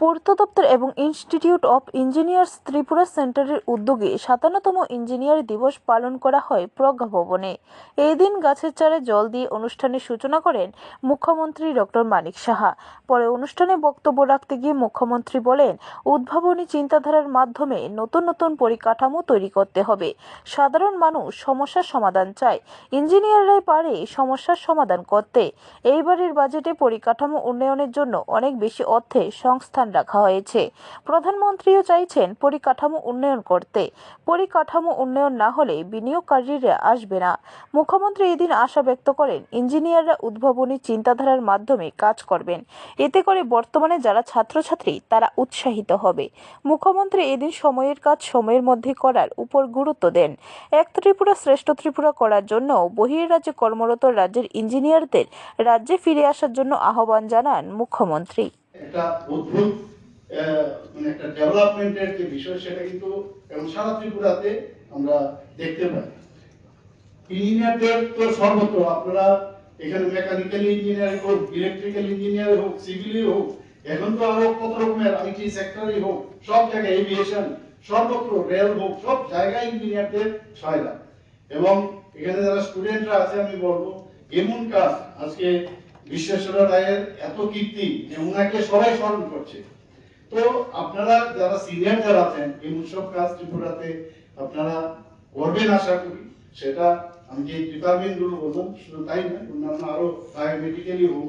পূর্ত দপ্তর এবং ইনস্টিটিউট অফ ইঞ্জিনিয়ার্স ত্রিপুরা সেন্টারের উদ্যোগে সাতান্নতম ইঞ্জিনিয়ার দিবস পালন করা হয় প্রজ্ঞা ভবনে। এই দিন গাছের চারা জল দিয়ে অনুষ্ঠানের সূচনা করেন মুখ্যমন্ত্রী ডক্টর মানিক সাহা। পরে অনুষ্ঠানে বক্তব্য রাখতে গিয়ে মুখ্যমন্ত্রী বলেন, উদ্ভাবনী চিন্তাধারার মাধ্যমে নতুন নতুন পরিকাঠামো তৈরি করতে হবে। সাধারণ মানুষ সমস্যার সমাধান চায়, ইঞ্জিনিয়াররাই পারে সমস্যার সমাধান করতে। এইবারের বাজেটে পরিকাঠামো উন্নয়নের জন্য অনেক বেশি অর্থে সংস্থান রাখা হয়েছে। প্রধানমন্ত্রীও চাইছেন পরিকাঠামো উন্নয়ন করতে। পরিকাঠামো উন্নয়ন না হলে বিনিয়োগকারীরা আসবে না। মুখ্যমন্ত্রী এদিন আশা ব্যক্ত করেন, ইঞ্জিনিয়াররা উদ্ভাবনী চিন্তাধারার মাধ্যমে কাজ করবেন। এতে করে বর্তমানে যারা ছাত্রছাত্রী, তারা উৎসাহিত হবে। মুখ্যমন্ত্রী এদিন সময়ের কাজ সময়ের মধ্যে করার উপর গুরুত্ব দেন। এক ত্রিপুরা শ্রেষ্ঠ ত্রিপুরা করার জন্য বহির্রাজ্যে কর্মরত রাজ্যের ইঞ্জিনিয়ারদের রাজ্যে ফিরে আসার জন্য আহ্বান জানান মুখ্যমন্ত্রী। একটা অদ্ভুত মানে একটা ডেভেলপমেন্টের যে বিষয় সেটা কিন্তু এখন সারা ত্রিপুরাতে আমরা দেখতে পাই। ইঞ্জিনিয়ারদের তো সর্বত্র, আপনারা এখানে মেকানিক্যাল ইঞ্জিনিয়ার হোক ইলেকট্রিক্যাল ইঞ্জিনিয়ার হোক সিভিলই হোক, এখন তো আরও কত রকমের আইটি সেক্টরই হোক, সব জায়গায় এভিয়েশন সর্বত্র রেল হোক, সব জায়গায় ইঞ্জিনিয়ারদের সহায়তা এবং এখানে যারা স্টুডেন্টরা আছে, আমি বলব এমন কাজ আজকে বিশ্বেশ্বর রায়ের এত কীর্তি যে উনাকে সবাই স্মরণ করছে। তো আপনারা যারা সিনিয়র যারা আছেন, এই উৎসব কাজ ত্রিপুরাতে আপনারা করবেন আশা করি। সেটা আমি যে ডিপার্টমেন্টগুলো বললাম, শুধু তাই না অন্যান্য আরও বায়োমেডিক্যালি হোক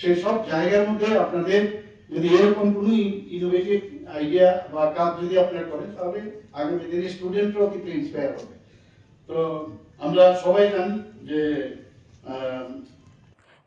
সেই সব জায়গার মধ্যে আপনাদের যদি এরকম কোনো ইনোভেটিভ আইডিয়া বা কাজ যদি আপনারা করেন, তাহলে আগামী দিনে স্টুডেন্টরাও কিন্তু ইন্সপায়ার হবে। তো আমরা সবাই জানি যে